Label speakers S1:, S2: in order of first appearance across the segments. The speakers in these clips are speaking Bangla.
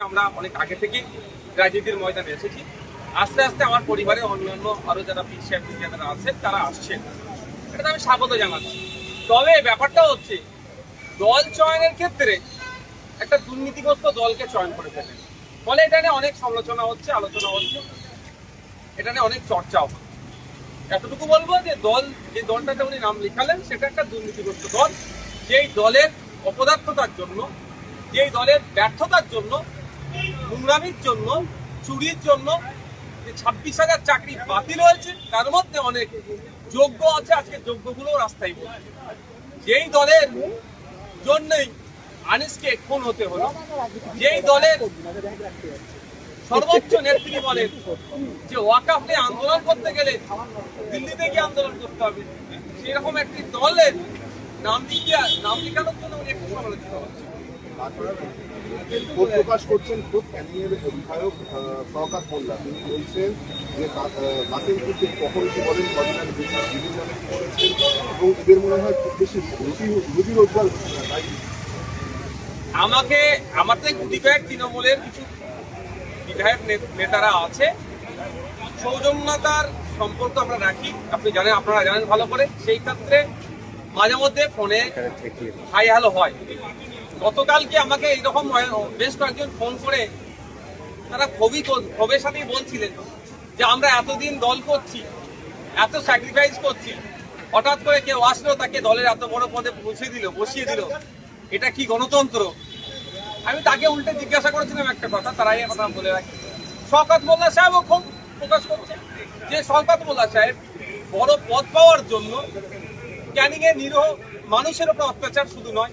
S1: আমরা অনেক আগে থেকেই রাজনীতির ময়দানে এসেছি। আস্তে আস্তে আমার পরিবারে অন্যান্য আরও যারা সাহেব যারা আছেন, তারা আসছেন। এটা আমি স্বাগত জানাচ্ছি। তবে ব্যাপারটা হচ্ছে, দল চয়নের ক্ষেত্রে একটা দুর্নীতিগ্রস্ত দলকে চয়ন করে ফেলেন ফলে এটা নিয়ে অনেক সমালোচনা হচ্ছে, আলোচনা হচ্ছে। এটা নিয়ে অনেক চর্চাও। এতটুকু বলব যে দল, যে দলটাতে উনি নাম লিখালেন, সেটা একটা দুর্নীতিগ্রস্ত দল। যেই দলের অপদার্থতার জন্য, যেই দলের ব্যর্থতার জন্য নোংরামির জন্য, চুরির জন্য যে ছাব্বিশ হাজার চাকরি বাতিল হয়েছে, তার মধ্যে অনেক যোগ্য আছে, আজকে যোগ্যগুলো রাস্তায় বসে। যেই দলের জন্যই আনিসকে খুন হতে হলো, যেই দলের সর্বোচ্চ নেত্রী বলেন যে ওয়াকাফ নিয়ে আন্দোলন করতে গেলে দিল্লিতে গিয়ে আন্দোলন করতে হবে, সেরকম একটি দলের নাম লিখিয়ে নাম লিখানোর জন্য একটু সমালোচিত হচ্ছে
S2: প্রকাশ করছেন মোল্লা। তিনি বলছেন যে কখন কি বলেন এবং এদের মনে হয় খুব বেশি রুটি রুটি রোজগার
S1: আমাকে আমাদের গুটি কয়েক তৃণমূলের কিছু বিধায়ক নেতারা আছে। সৌজন্যতার সম্পর্ক আমরা রাখি। আপনি জানেন, আপনারা জানেন ভালো করে। সেই ক্ষেত্রে মাঝে মধ্যে ফোনে হাই হ্যালো হয়। গতকালকে আমাকে এইরকম বেশ কয়েকজন ফোন করে তারা খুবই ক্ষোভের সাথেই বলছিলেন যে আমরা এতদিন দল করছি, এত স্যাক্রিফাইস করছি, হঠাৎ করে কেউ আসলো, তাকে দলের এত বড় পদে পৌঁছে দিল, বসিয়ে দিল। এটা কি গণতন্ত্র? আমি তাকে উল্টে জিজ্ঞাসা করেছিলাম একটা কথা, তারাই কথা বলে রাখি। শওকত মোল্লা সাহেবও খুব প্রকাশ করছে। যে শওকত মোল্লা সাহেব বড় পদ পাওয়ার জন্য ক্যানিং এর নিরীহ মানুষের উপর অত্যাচার শুধু নয়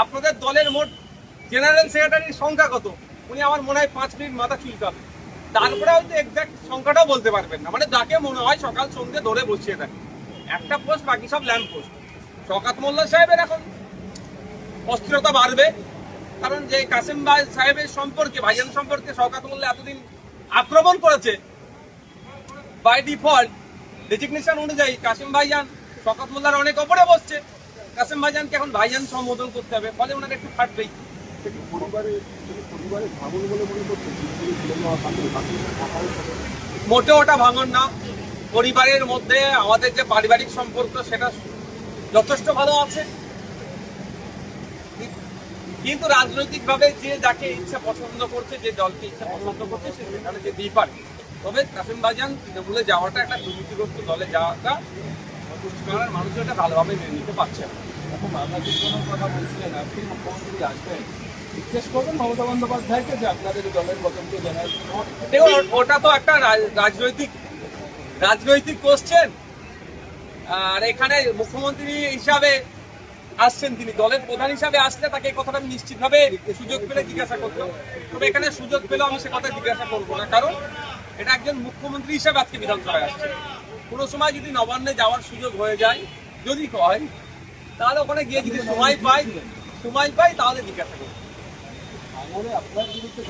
S1: আপনাদের দলের মোট জেনারেল সেক্রেটারির সংখ্যা কত? উনি আমার মনে হয় পাঁচ মিনিট মাথা চুলকাবে। তারপরে হয়তো এক্সাক্ট সংখ্যাটাও বলতে পারবেন না। মানে যাকে মনে হয় সকাল সন্ধ্যে ধরে বসিয়ে দেয়। একটা পোস্ট বাকি সব ল্যাম্প পোস্ট শকাত মোল্লা সাহেবের এখন অস্থিরতা বাড়বে। কারণ যে কাসিম ভাই সাহেবের সম্পর্কে, ভাইজান সম্পর্কে শওকাত মোল্লা এতদিন আক্রমণ করেছে বাই ডিফল্ট ডেজিগনেশন অনুযায়ী কাসিম ভাইজান শওকাত মোল্লার অনেক ওপরে বসছে। কাসিম ভাইজানকে এখন ভাইজান সম্বোধন করতে হবে ফলে ওনার একটু ফাটবেই। মোটেও ওটা ভাঙন না। পরিবারের মধ্যে আমাদের যে পারিবারিক সম্পর্ক সেটা যথেষ্ট ভালো আছে। কিন্তু রাজনৈতিকভাবে যে যাকে ইচ্ছা পছন্দ করছে যে দলকে ইচ্ছা পছন্দ করছে সে সেখানে যেতেই পারে। তবে কাসিম বাজান তৃণমূলে যাওয়াটা একটা দুর্নীতিগ্রস্ত দলে যাওয়াটা পশ্চিমবাংলার মানুষ এটা ভালোভাবে মেনে নিতে পারছে
S3: এখন বাংলাদেশ কোনো কথা বলছিলেন আপনি মুখ্যমন্ত্রী আসবেন, জিজ্ঞেস করবেন মমতা বন্দ্যোপাধ্যায়কে যে আপনাদের দলের জেনারেল
S1: দেখুন ওটা তো একটা রাজ- রাজনৈতিক রাজনৈতিক কোশ্চেন আর এখানে মুখ্যমন্ত্রী হিসাবে আসছেন তিনি, দলের প্রধান হিসাবে আসলে তাকে এই কথাটা আমি নিশ্চিতভাবে সুযোগ পেলে জিজ্ঞাসা করতাম। তবে এখানে সুযোগ পেলেও আমি সে কথা জিজ্ঞাসা করব না। কারণ এটা একজন মুখ্যমন্ত্রী হিসাবে আজকে বিধানসভায় আসছে। কোনো সময় যদি নবান্নে যাওয়ার সুযোগ হয়ে যায়, যদি হয়, তাহলে ওখানে গিয়ে যদি সময় পাই সময় পাই, তাহলে জিজ্ঞাসা করব
S3: আপনার বিরুদ্ধে